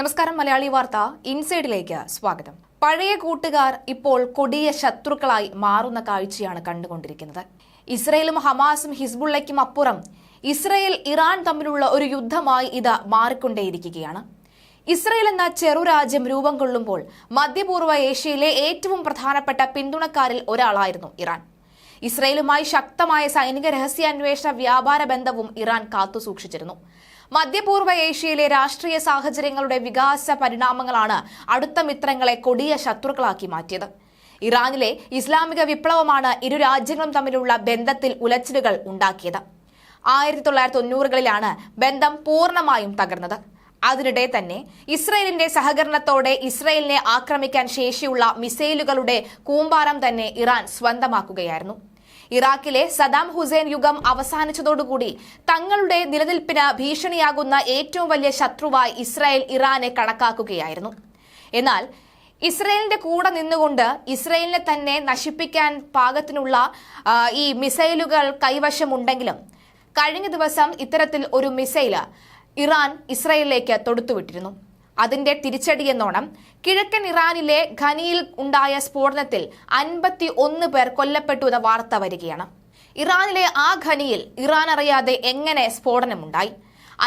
നമസ്കാരം മലയാളി വാർത്ത ഇൻസൈഡിലേക്ക് സ്വാഗതം. പഴയ കൂട്ടുകാർ ഇപ്പോൾ കൊടിയ ശത്രുക്കളായി മാറുന്ന കാഴ്ചയാണ് കണ്ടുകൊണ്ടിരിക്കുന്നത്. ഇസ്രയേലും ഹമാസും ഹിസ്ബുള്ളയ്ക്കും അപ്പുറം ഇസ്രയേൽ ഇറാൻ തമ്മിലുള്ള ഒരു യുദ്ധമായി ഇത് മാറിക്കൊണ്ടേയിരിക്കുകയാണ്. ഇസ്രയേൽ എന്ന ചെറുരാജ്യം രൂപം കൊള്ളുമ്പോൾ മധ്യപൂർവ ഏഷ്യയിലെ ഏറ്റവും പ്രധാനപ്പെട്ട പിന്തുണക്കാരിൽ ഒരാളായിരുന്നു ഇറാൻ. ഇസ്രയേലുമായി ശക്തമായ സൈനിക രഹസ്യാന്വേഷണ വ്യാപാര ബന്ധവും ഇറാൻ കാത്തുസൂക്ഷിച്ചിരുന്നു. മധ്യപൂർവ ഏഷ്യയിലെ രാഷ്ട്രീയ സാഹചര്യങ്ങളുടെ വികാസ പരിണാമങ്ങളാണ് അടുത്ത മിത്രങ്ങളെ കൊടിയ ശത്രുക്കളാക്കി മാറ്റിയത്. ഇറാനിലെ ഇസ്ലാമിക വിപ്ലവമാണ് ഇരു രാജ്യങ്ങളും തമ്മിലുള്ള ബന്ധത്തിൽ ഉലച്ചിലുകൾ ഉണ്ടാക്കിയത്. ആയിരത്തി തൊള്ളായിരത്തി തൊണ്ണൂറുകളിലാണ് ബന്ധം പൂർണമായും തകർന്നത്. അതിനിടെ തന്നെ ഇസ്രയേലിന്റെ സഹകരണത്തോടെ ഇസ്രയേലിനെ ആക്രമിക്കാൻ ശേഷിയുള്ള മിസൈലുകളുടെ കൂമ്പാരം തന്നെ ഇറാൻ സ്വന്തമാക്കുകയായിരുന്നു. ഇറാഖിലെ സദാം ഹുസൈൻ യുഗം അവസാനിച്ചതോടുകൂടി തങ്ങളുടെ നിലനിൽപ്പിന് ഭീഷണിയാകുന്ന ഏറ്റവും വലിയ ശത്രുവായി ഇസ്രായേൽ ഇറാനെ കണക്കാക്കുകയായിരുന്നു. എന്നാൽ ഇസ്രയേലിന്റെ കൂടെ നിന്നുകൊണ്ട് ഇസ്രയേലിനെ തന്നെ നശിപ്പിക്കാൻ പാകത്തിനുള്ള ഈ മിസൈലുകൾ കൈവശമുണ്ടെങ്കിലും കഴിഞ്ഞ ദിവസം ഇത്തരത്തിൽ ഒരു മിസൈൽ ഇറാൻ ഇസ്രയേലിലേക്ക് തൊടുത്തുവിട്ടിരുന്നു. അതിന്റെ തിരിച്ചടിയെന്നോണം കിഴക്കൻ ഇറാനിലെ ഖനിയിൽ ഉണ്ടായ സ്ഫോടനത്തിൽ അൻപത്തി ഒന്ന് പേർ കൊല്ലപ്പെട്ടു എന്ന വാർത്ത വരികയാണ്. ഇറാനിലെ ആ ഖനിയിൽ ഇറാൻ അറിയാതെ എങ്ങനെ സ്ഫോടനമുണ്ടായി?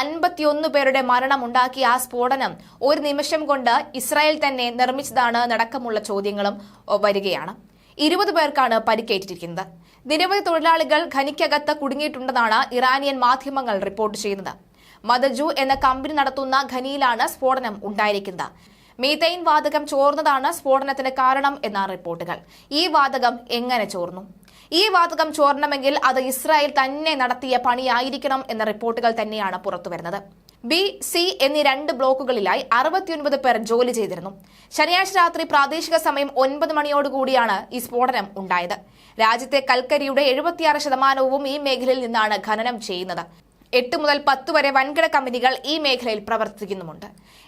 അൻപത്തിയൊന്ന് പേരുടെ മരണമുണ്ടാക്കിയ ആ സ്ഫോടനം ഒരു നിമിഷം കൊണ്ട് ഇസ്രായേൽ തന്നെ നിർമ്മിച്ചതാണ് നടക്കമുള്ള ചോദ്യങ്ങളും വരികയാണ്. ഇരുപത് പേർക്കാണ് പരിക്കേറ്റിരിക്കുന്നത്. നിരവധി തൊഴിലാളികൾ ഖനിക്കകത്ത് കുടുങ്ങിയിട്ടുണ്ടെന്നാണ് ഇറാനിയൻ മാധ്യമങ്ങൾ റിപ്പോർട്ട് ചെയ്യുന്നത്. മദജു എന്ന കമ്പനി നടത്തുന്ന ഖനിയിലാണ് സ്ഫോടനം ഉണ്ടായിരിക്കുന്നത്. മീതൈൻ വാതകം ചോർന്നതാണ് സ്ഫോടനത്തിന് കാരണം എന്നാണ് റിപ്പോർട്ടുകൾ. ഈ വാതകം എങ്ങനെ ചോർന്നു? ഈ വാതകം ചോർണമെങ്കിൽ അത് ഇസ്രായേൽ തന്നെ നടത്തിയ പണിയായിരിക്കണം എന്ന റിപ്പോർട്ടുകൾ തന്നെയാണ് പുറത്തുവരുന്നത് ബി സി എന്നീ രണ്ട് ബ്ലോക്കുകളിലായി അറുപത്തിയൊൻപത് പേർ ജോലി ചെയ്തിരുന്നു. ശനിയാഴ്ച രാത്രി പ്രാദേശിക സമയം ഒൻപത് മണിയോടുകൂടിയാണ് ഈ സ്ഫോടനം ഉണ്ടായത്. രാജ്യത്തെ കൽക്കരിയുടെ എഴുപത്തിയാറ് ശതമാനവും ഈ മേഖലയിൽ നിന്നാണ് ഖനനം ചെയ്യുന്നത്. എട്ട് മുതൽ പത്ത് വരെ വൻകിട കമ്പനികൾ ഈ മേഖലയിൽ പ്രവർത്തിക്കുന്നുമുണ്ട്.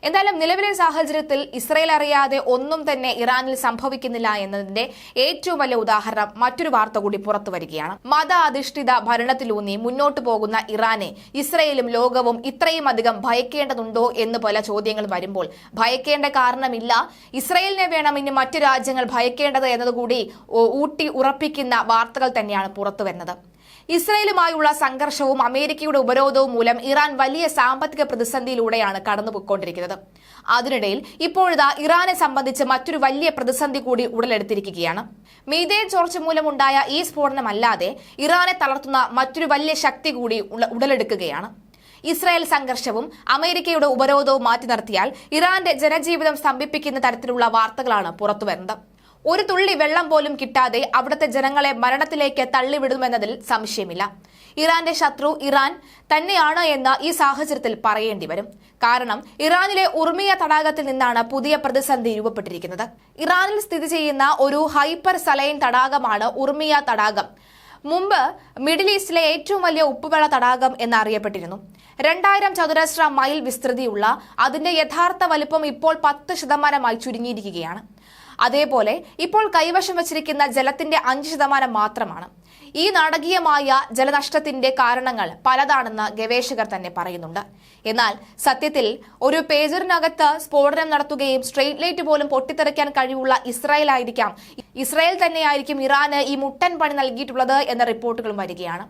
എന്തായാലും നിലവിലെ സാഹചര്യത്തിൽ ഇസ്രയേൽ അറിയാതെ ഒന്നും തന്നെ ഇറാനിൽ സംഭവിക്കുന്നില്ല എന്നതിന്റെ ഏറ്റവും വലിയ ഉദാഹരണം മറ്റൊരു വാർത്ത കൂടി പുറത്തു വരികയാണ്. മത അധിഷ്ഠിത ഭരണത്തിലൂന്നി മുന്നോട്ട് പോകുന്ന ഇറാനെ ഇസ്രയേലും ലോകവും ഇത്രയും അധികം ഭയക്കേണ്ടതുണ്ടോ എന്ന് പല ചോദ്യങ്ങൾ വരുമ്പോൾ ഭയക്കേണ്ട കാരണമില്ല. ഇസ്രയേലിനെ വേണം ഇനി മറ്റു രാജ്യങ്ങൾ ഭയക്കേണ്ടത് എന്നതുകൂടി ഊട്ടി ഉറപ്പിക്കുന്ന വാർത്തകൾ തന്നെയാണ് പുറത്തു വരുന്നത്. ഇസ്രയേലുമായുള്ള സംഘർഷവും അമേരിക്കയുടെ ഉപരോധവും മൂലം ഇറാൻ വലിയ സാമ്പത്തിക പ്രതിസന്ധിയിലൂടെയാണ് കടന്നുപോയിക്കൊണ്ടിരിക്കുന്നത്. അതിനിടയിൽ ഇപ്പോഴിതാ ഇറാനെ സംബന്ധിച്ച് മറ്റൊരു വലിയ പ്രതിസന്ധി കൂടി ഉടലെടുത്തിരിക്കുകയാണ്. മീതേൻ ചോർച്ച മൂലമുണ്ടായ ഈ സ്ഫോടനമല്ലാതെ ഇറാനെ തളർത്തുന്ന മറ്റൊരു വലിയ ശക്തി കൂടി ഉടലെടുക്കുകയാണ്. ഇസ്രായേൽ സംഘർഷവും അമേരിക്കയുടെ ഉപരോധവും മാറ്റി നിർത്തിയാൽ ഇറാന്റെ ജനജീവിതം സ്തംഭിപ്പിക്കുന്ന തരത്തിലുള്ള വാർത്തകളാണ് പുറത്തുവരുന്നത്. ഒരു തുള്ളി വെള്ളം പോലും കിട്ടാതെ അവിടുത്തെ ജനങ്ങളെ മരണത്തിലേക്ക് തള്ളിവിടുമെന്നതിൽ സംശയമില്ല. ഇറാന്റെ ശത്രു ഇറാൻ തന്നെയാണ് എന്ന് ഈ സാഹചര്യത്തിൽ പറയേണ്ടി വരും. കാരണം ഇറാനിലെ ഉർമിയ തടാകത്തിൽ നിന്നാണ് പുതിയ പ്രതിസന്ധി രൂപപ്പെട്ടിരിക്കുന്നത്. ഇറാനിൽ സ്ഥിതി ചെയ്യുന്ന ഒരു ഹൈപ്പർ സലൈൻ തടാകമാണ് ഉർമിയ തടാകം. മുമ്പ് മിഡിൽ ഈസ്റ്റിലെ ഏറ്റവും വലിയ ഉപ്പുവെള്ള തടാകം എന്നറിയപ്പെട്ടിരുന്നു. രണ്ടായിരം ചതുരശ്ര മൈൽ വിസ്തൃതിയുള്ള അതിന്റെ യഥാർത്ഥ വലുപ്പം ഇപ്പോൾ പത്ത് ശതമാനമായി ചുരുങ്ങിയിരിക്കുകയാണ്. അതേപോലെ ഇപ്പോൾ കൈവശം വച്ചിരിക്കുന്ന ജലത്തിന്റെ അഞ്ച് ശതമാനം മാത്രമാണ്. ഈ നാടകീയമായ ജലനഷ്ടത്തിന്റെ കാരണങ്ങൾ പലതാണെന്ന് ഗവേഷകർ തന്നെ പറയുന്നുണ്ട്. എന്നാൽ സത്യത്തിൽ ഒരു പേജറിനകത്ത് സ്ഫോടനം നടത്തുകയും സ്ട്രെയിറ്റ് ലൈറ്റ് പോലും പൊട്ടിത്തെറിക്കാൻ കഴിവുള്ള ഇസ്രായേൽ ആയിരിക്കാം ഇസ്രായേൽ തന്നെയായിരിക്കും ഇറാന് ഈ മുട്ടൻ പണി നൽകിയിട്ടുള്ളത് എന്ന റിപ്പോർട്ടുകളും വരികയാണ്.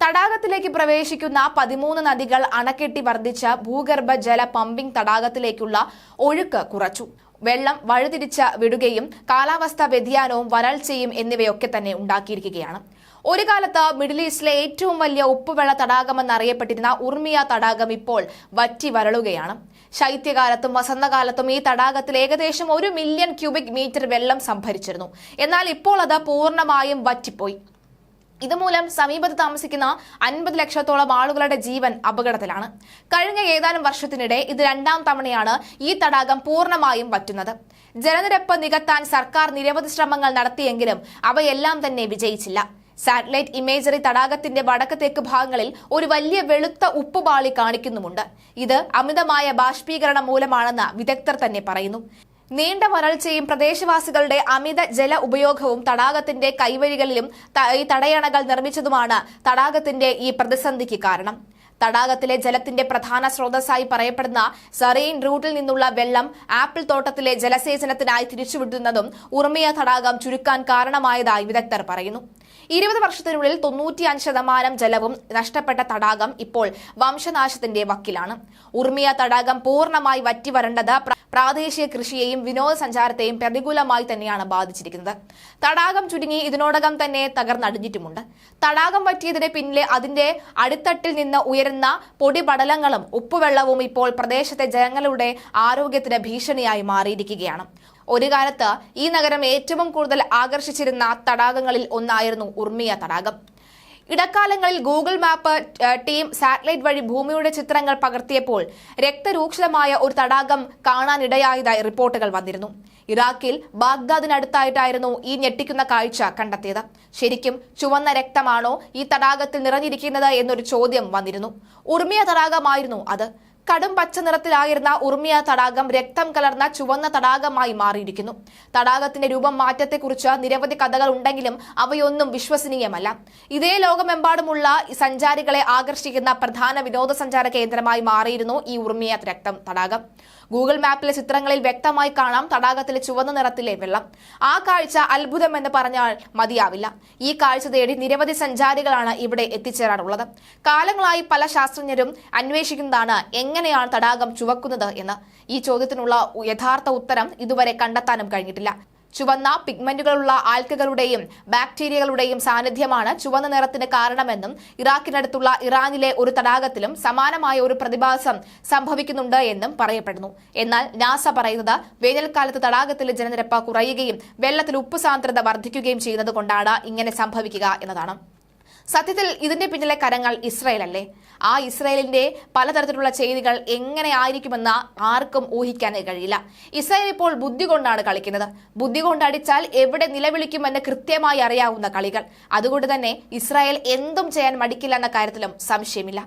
തടാകത്തിലേക്ക് പ്രവേശിക്കുന്ന പതിമൂന്ന് നദികൾ അണക്കെട്ടി വർദ്ധിച്ച ഭൂഗർഭ ജല പമ്പിംഗ് തടാകത്തിലേക്കുള്ള ഒഴുക്ക് കുറച്ചു. വെള്ളം വഴുതിരിച്ച വിടുകയും കാലാവസ്ഥാ വ്യതിയാനവും വരൾച്ചയും എന്നിവയൊക്കെ തന്നെ ഉണ്ടാക്കിയിരിക്കുകയാണ്. ഒരു കാലത്ത് മിഡിൽ ഈസ്റ്റിലെ ഏറ്റവും വലിയ ഉപ്പുവെള്ള തടാകമെന്നറിയപ്പെട്ടിരുന്ന ഉർമിയ തടാകം ഇപ്പോൾ വറ്റി വരളുകയാണ്. ശൈത്യകാലത്തും വസന്തകാലത്തും ഈ തടാകത്തിൽ ഏകദേശം ഒരു മില്യൺ ക്യൂബിക് മീറ്റർ വെള്ളം സംഭരിച്ചിരുന്നു. എന്നാൽ ഇപ്പോൾ അത് പൂർണമായും വറ്റിപ്പോയി. ഇതുമൂലം സമീപത്ത് താമസിക്കുന്ന അൻപത് ലക്ഷത്തോളം ആളുകളുടെ ജീവൻ അപകടത്തിലാണ്. കഴിഞ്ഞ ഏതാനും വർഷത്തിനിടെ ഇത് രണ്ടാം തവണയാണ് ഈ തടാകം പൂർണമായും വറ്റുന്നത്. ജലനിരപ്പ് നികത്താൻ സർക്കാർ നിരവധി ശ്രമങ്ങൾ നടത്തിയെങ്കിലും അവയെല്ലാം തന്നെ വിജയിച്ചില്ല. സാറ്റലൈറ്റ് ഇമേജറി തടാകത്തിന്റെ വടക്ക് തെക്ക് ഭാഗങ്ങളിൽ ഒരു വലിയ വെളുത്ത ഉപ്പുപാളി കാണിക്കുന്നുമുണ്ട്. ഇത് അമിതമായ ബാഷ്പീകരണം മൂലമാണെന്ന് വിദഗ്ധർ തന്നെ പറയുന്നു. നീണ്ട വരൾച്ചയും പ്രദേശവാസികളുടെ അമിത ജല ഉപയോഗവും തടാകത്തിന്റെ കൈവഴികളിലും ഈ തടയണകൾ നിർമ്മിച്ചതുമാണ് തടാകത്തിന്റെ ഈ പ്രതിസന്ധിക്ക് കാരണം. തടാകത്തിലെ ജലത്തിന്റെ പ്രധാന സ്രോതസ്സായി പറയപ്പെടുന്ന സറീൻ റൂട്ടിൽ നിന്നുള്ള വെള്ളം ആപ്പിൾ തോട്ടത്തിലെ ജലസേചനത്തിനായി തിരിച്ചുവിടുന്നതും ഉർമിയ തടാകം ചുരുക്കാൻ കാരണമായതായി വിദഗ്ധർ പറയുന്നു. ഇരുപത് വർഷത്തിനുള്ളിൽ തൊണ്ണൂറ്റിയഞ്ച് ശതമാനം ജലവും നഷ്ടപ്പെട്ട തടാകം ഇപ്പോൾ വംശനാശത്തിന്റെ വക്കിലാണ്. ഉർമിയ തടാകം പൂർണമായി വറ്റിവരേണ്ടത് പ്ര- പ്രാദേശിക കൃഷിയെയും വിനോദസഞ്ചാരത്തെയും പ്രതികൂലമായി തന്നെയാണ് ബാധിച്ചിരിക്കുന്നത്. തടാകം ചുരുങ്ങി ഇതിനോടകം തന്നെ തകർന്നടിഞ്ഞിട്ടുമുണ്ട്. തടാകം വറ്റിയതിന് പിന്നിലെ അതിന്റെ അടിത്തട്ടിൽ നിന്ന് ഉയരുന്ന പൊടിപടലങ്ങളും ഉപ്പുവെള്ളവും ഇപ്പോൾ പ്രദേശത്തെ ജനങ്ങളുടെ ആരോഗ്യത്തിന് ഭീഷണിയായി മാറിയിരിക്കുകയാണ്. ഒരു കാലത്ത് ഈ നഗരം ഏറ്റവും കൂടുതൽ ആകർഷിച്ചിരുന്ന തടാകങ്ങളിൽ ഒന്നായിരുന്നു ഉർമിയ തടാകം. ഇടക്കാലങ്ങളിൽ ഗൂഗിൾ മാപ്പ് ടീം സാറ്റലൈറ്റ് വഴി ഭൂമിയുടെ ചിത്രങ്ങൾ പകർത്തിയപ്പോൾ രക്തരൂക്ഷിതമായ ഒരു തടാകം കാണാനിടയായതായി റിപ്പോർട്ടുകൾ വന്നിരുന്നു. ഇറാഖിൽ ബാഗ്ദാദിനടുത്തായിട്ടായിരുന്നു ഈ ഞെട്ടിക്കുന്ന കാഴ്ച കണ്ടെത്തിയത്. ശരിക്കും ചുവന്ന രക്തമാണോ ഈ തടാകത്തിൽ നിറഞ്ഞിരിക്കുന്നത് എന്നൊരു ചോദ്യം വന്നിരുന്നു. ഉർമിയ തടാകമായിരുന്നു അത്. കടും പച്ച നിറത്തിലായിരുന്ന ഉർമിയ തടാകം രക്തം കലർന്ന ചുവന്ന തടാകമായി മാറിയിരിക്കുന്നു. തടാകത്തിന്റെ രൂപം മാറ്റത്തെക്കുറിച്ച് നിരവധി കഥകൾ ഉണ്ടെങ്കിലും അവയൊന്നും വിശ്വസനീയമല്ല. ഇതേ ലോകമെമ്പാടുമുള്ള സഞ്ചാരികളെ ആകർഷിക്കുന്ന പ്രധാന വിനോദസഞ്ചാര കേന്ദ്രമായി മാറിയിരുന്നു ഈ ഉർമിയ രക്തം തടാകം. ഗൂഗിൾ മാപ്പിലെ ചിത്രങ്ങളിൽ വ്യക്തമായി കാണാം തടാകത്തിലെ ചുവന്ന നിറത്തിലെ വെള്ളം. ആ കാഴ്ച അത്ഭുതം എന്ന് പറഞ്ഞാൽ മതിയാവില്ല. ഈ കാഴ്ച തേടി നിരവധി സഞ്ചാരികളാണ് ഇവിടെ എത്തിച്ചേരാറുള്ളത്. കാലങ്ങളായി പല ശാസ്ത്രജ്ഞരും അന്വേഷിക്കുന്നതാണ് എങ്ങനെയാണ് തടാകം ചുവക്കുന്നത് എന്ന് ഈ ചോദ്യത്തിനുള്ള യഥാർത്ഥ ഉത്തരം ഇതുവരെ കണ്ടെത്താനും കഴിഞ്ഞിട്ടില്ല. ചുവന്ന പിഗ്മെന്റുകളുള്ള ആൽക്കകളുടെയും ബാക്ടീരിയകളുടെയും സാന്നിധ്യമാണ് ചുവന്ന നിറത്തിന് കാരണമെന്നും ഇറാഖിനടുത്തുള്ള ഇറാനിലെ ഒരു തടാകത്തിലും സമാനമായ ഒരു പ്രതിഭാസം സംഭവിക്കുന്നുണ്ട് എന്നും പറയപ്പെടുന്നു. എന്നാൽ നാസ പറയുന്നത് വേനൽക്കാലത്ത് തടാകത്തിലെ ജലനിരപ്പ് കുറയുകയും വെള്ളത്തിൽ ഉപ്പ് സാന്ദ്രത വർദ്ധിക്കുകയും ചെയ്യുന്നത് ഇങ്ങനെ സംഭവിക്കുക എന്നതാണ്. സത്യത്തിൽ ഇതിന്റെ പിന്നിലെ കരങ്ങൾ ഇസ്രായേൽ അല്ലേ ആ ഇസ്രായേലിന്റെ പലതരത്തിലുള്ള ചെയ്തികൾ എങ്ങനെ ആയിരിക്കുമെന്ന് ആർക്കും ഊഹിക്കാനേ കഴിയില്ല. ഇസ്രായേൽ ഇപ്പോൾ ബുദ്ധി കൊണ്ടാണ് കളിക്കുന്നത്. ബുദ്ധി കൊണ്ടടിച്ചാൽ എവിടെ നിലവിളിക്കുമെന്ന് കൃത്യമായി അറിയാവുന്ന കളികൾ. അതുകൊണ്ട് തന്നെ ഇസ്രായേൽ എന്തും ചെയ്യാൻ മടിക്കില്ല എന്ന കാര്യത്തിലും സംശയമില്ല.